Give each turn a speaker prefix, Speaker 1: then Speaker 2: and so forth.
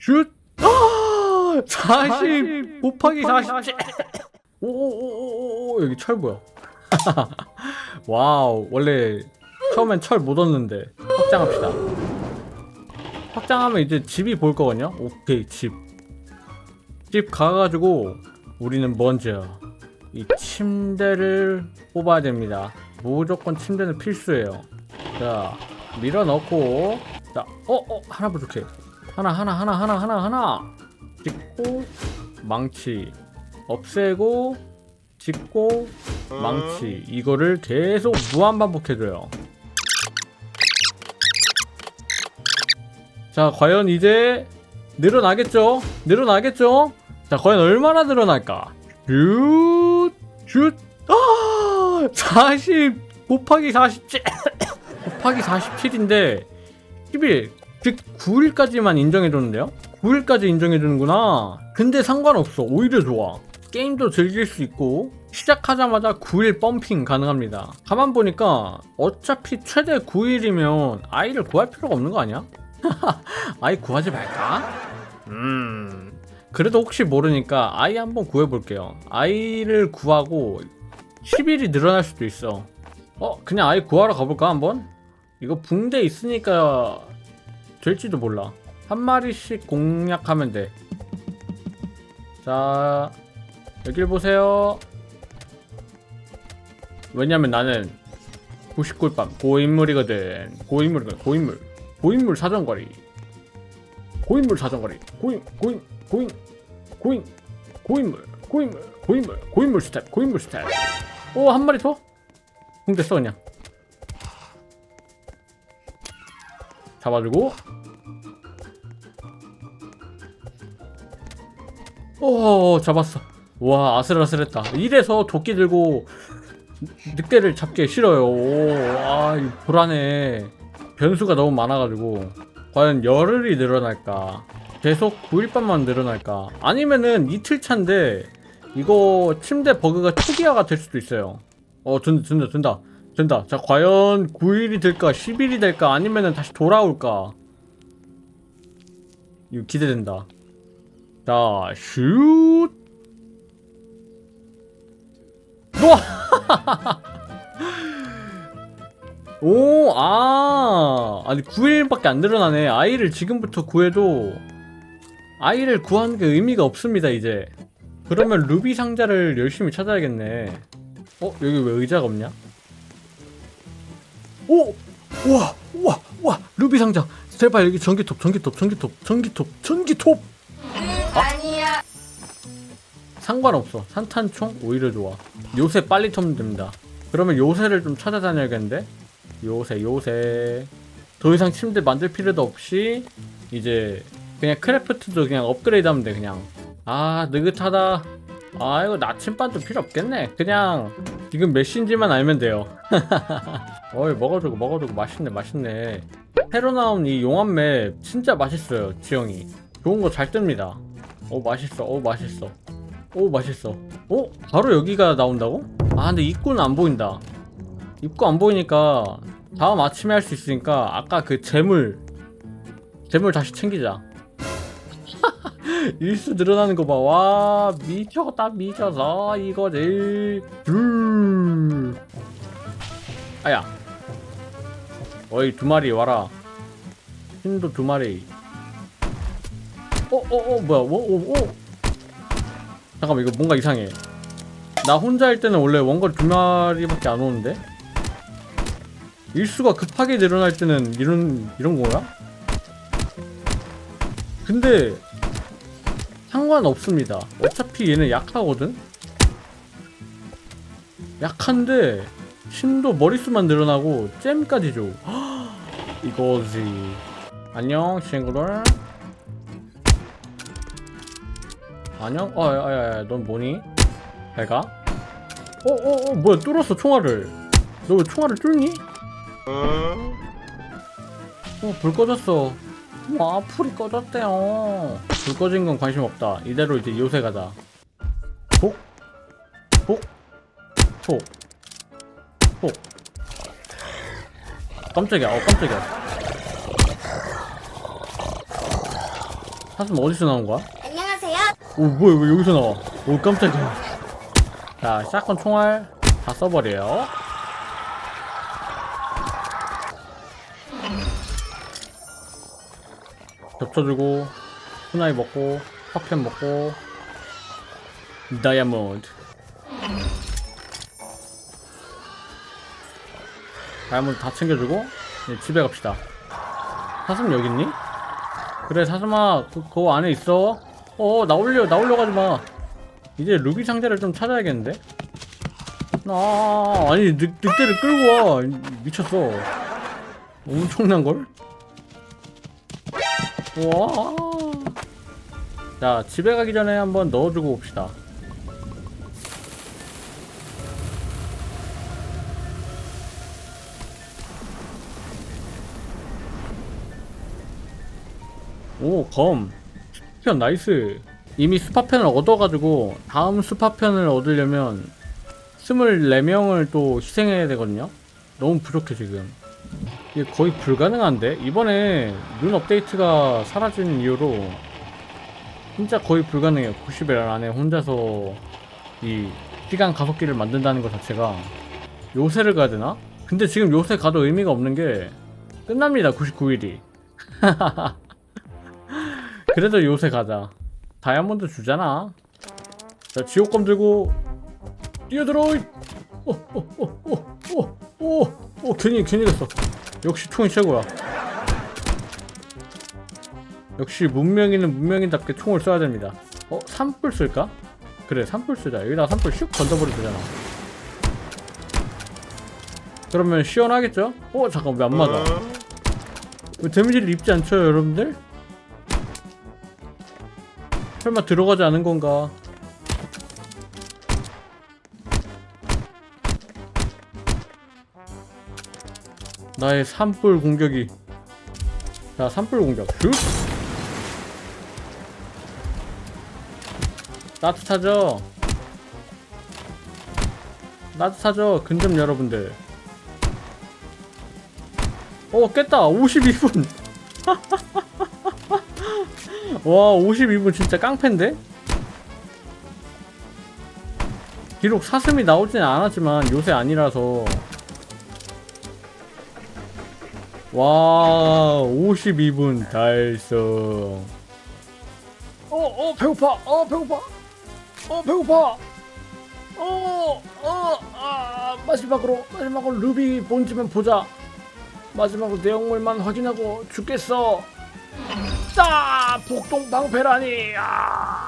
Speaker 1: 슛! 아! 40 곱하기 40. 오오오오오 여기 철 뭐야? 와우 원래 처음엔 철 못 얻는데 확장합시다. 확장하면 이제 집이 보일 거거든요. 오케이 집. 집 가가지고 우리는 먼저 이 침대를 뽑아야 됩니다. 무조건 침대는 필수예요. 자 밀어 넣고 자 어어 하나 부족해. 하나 하나 하나 하나 하나 하나 찍고 망치 없애고 찍고 망치 이거를 계속 무한 반복해줘요. 자 과연 이제 늘어나겠죠? 늘어나겠죠? 자 과연 얼마나 늘어날까? 슛! 슛! 아! 40 곱하기 47 곱하기 47인데 10일 즉 9일까지만 인정해줬는데요? 9일까지 인정해주는구나 근데 상관없어 오히려 좋아 게임도 즐길 수 있고 시작하자마자 9일 펌핑 가능합니다 가만 보니까 어차피 최대 9일이면 아이를 구할 필요가 없는 거 아니야? 아이 구하지 말까? 음 그래도 혹시 모르니까 아이 한번 구해볼게요 아이를 구하고 10일이 늘어날 수도 있어 어 그냥 아이 구하러 가볼까 한번? 이거 붕대 있으니까 될지도 몰라. 한 마리씩 공략하면 돼자 여길 보세요. 왜냐면 나는 99일밤 고인물이거든. 고인물이거든 고인물. 고인물 사정거리. 고인물 사정거리. 고인 고인 고인 고인 고인물 고인물 고인물 고인물 스텝 고인물 스텝. 오 한 마리 더? 붕 됐어 그냥 잡아주고. 오 잡았어. 와 아슬아슬했다. 이래서 도끼 들고 늑대를 잡기 싫어요. 오아 불안해. 변수가 너무 많아가지고. 과연 열흘이 늘어날까? 계속 9일밤만 늘어날까? 아니면은 이틀 차인데 이거 침대 버그가 초기화가 될 수도 있어요. 어 된다 된다 된다 된다 자 과연 9일이 될까 10일이 될까 아니면은 다시 돌아올까 이거 기대된다 자 슛 우와 오, 아, 아니 9일밖에 안 늘어나네. 아이를 지금부터 구해도 아이를 구하는 게 의미가 없습니다, 이제. 그러면 루비 상자를 열심히 찾아야겠네. 어, 여기 왜 의자가 없냐? 오, 우와, 우와, 우와, 루비 상자. 제발 여기 전기톱, 전기톱, 전기톱, 전기톱, 전기톱.
Speaker 2: 아니야.
Speaker 1: 상관없어. 산탄총 오히려 좋아. 요새 빨리 터면 됩니다. 그러면 요새를 좀 찾아다녀야겠는데? 요새 요새 더 이상 침대 만들 필요도 없이 이제 그냥 크래프트도 그냥 업그레이드 하면 돼 그냥 아 느긋하다 아 이거 나침반도 필요 없겠네 그냥 지금 몇 시인지만 알면 돼요. 어이 먹어주고 먹어주고. 맛있네 맛있네. 새로 나온 이 용암맵 진짜 맛있어요 지형이. 좋은 거 잘 뜹니다. 오 맛있어 오 맛있어. 오 맛있어. 오 바로 여기가 나온다고? 아 근데 입구는 안 보인다. 입구 안 보이니까 다음 아침에 할 수 있으니까 아까 그 재물 재물 다시 챙기자. 일수 늘어나는 거 봐. 와 미쳤다 미쳐서. 이거지 둘 아야 어이 두 마리 와라 힘도 두 마리 어어 어 뭐야 오, 오, 오. 잠깐만 이거 뭔가 이상해 나 혼자 할 때는 원래 원거리 두 마리밖에 안 오는데 일수가 급하게 늘어날 때는 이런 이런 거야? 근데 상관없습니다. 어차피 얘는 약하거든. 약한데 힘도 머릿수만 늘어나고 잼까지 줘. 이거지. 안녕 친구들. 안녕. 어야야 야 넌 뭐니? 배가? 어 어 어 뭐야 뚫었어 총알을. 너 왜 총알을 뚫니? 어, 불 꺼졌어. 와, 불이 꺼졌대요. 불 꺼진 건 관심 없다. 이대로 이제 요새 가자. 복, 복, 톡, 톡. 깜짝이야, 어, 깜짝이야. 사슴 어디서 나온 거야?
Speaker 2: 안녕하세요.
Speaker 1: 오 뭐야 왜 여기서 나와 오 깜짝이야 자 샷건 총알 다 써버려요 겹쳐주고 후나이 먹고 퍼켄 먹고 다이아몬드 다이아몬드 다 챙겨주고 이제 집에 갑시다. 사슴 여기 있니? 그래 사슴아 그, 그 안에 있어. 어 나 올려 나 올려 가지 마. 이제 루비 상자를 좀 찾아야겠는데? 아 아니 늑, 늑대를 끌고 와. 미쳤어. 엄청난걸? 와 자 집에 가기 전에 한번 넣어주고 옵시다 오 검. 스파편 나이스. 이미 스파편을 얻어가지고 다음 스파편을 얻으려면 24명을 또 희생해야 되거든요. 너무 부족해 지금. 이게 거의 불가능한데? 이번에 눈 업데이트가 사라진 이후로 진짜 거의 불가능해요. 90일 안에 혼자서 이 시간 가속기를 만든다는 것 자체가. 요새를 가야 되나? 근데 지금 요새 가도 의미가 없는 게 끝납니다 99일이 그래도 요새 가자. 다이아몬드 주잖아. 자, 지옥검 들고 뛰어들어. 오, 오, 오, 오, 오, 오, 오, 괜히 괜히 됐어. 역시 총이 최고야. 역시 문명인은 문명인답게 총을 쏴야 됩니다. 어, 산불 쓸까? 그래, 산불 쓰자. 여기다 산불 슉 던져버리면 되잖아. 그러면 시원하겠죠? 어, 잠깐 왜 안 맞아? 왜 데미지를 입지 않죠, 여러분들? 설마 들어가지 않은 건가? 나의 산불 공격이 자 산불 공격 슉 따뜻하죠? 따뜻하죠? 근접 여러분들 어 깼다 52분 와 52분 진짜 깡패인데? 비록 사슴이 나오진 않았지만 요새 아니라서. 와 52분. 달성 어 어 배고파. 어 배고파. 어 배고파. 어 어 아 마지막으로 마지막으로 루비 본지면 보자. 마지막으로 내용물만 확인하고 죽겠어 아 복동 방패라니. 아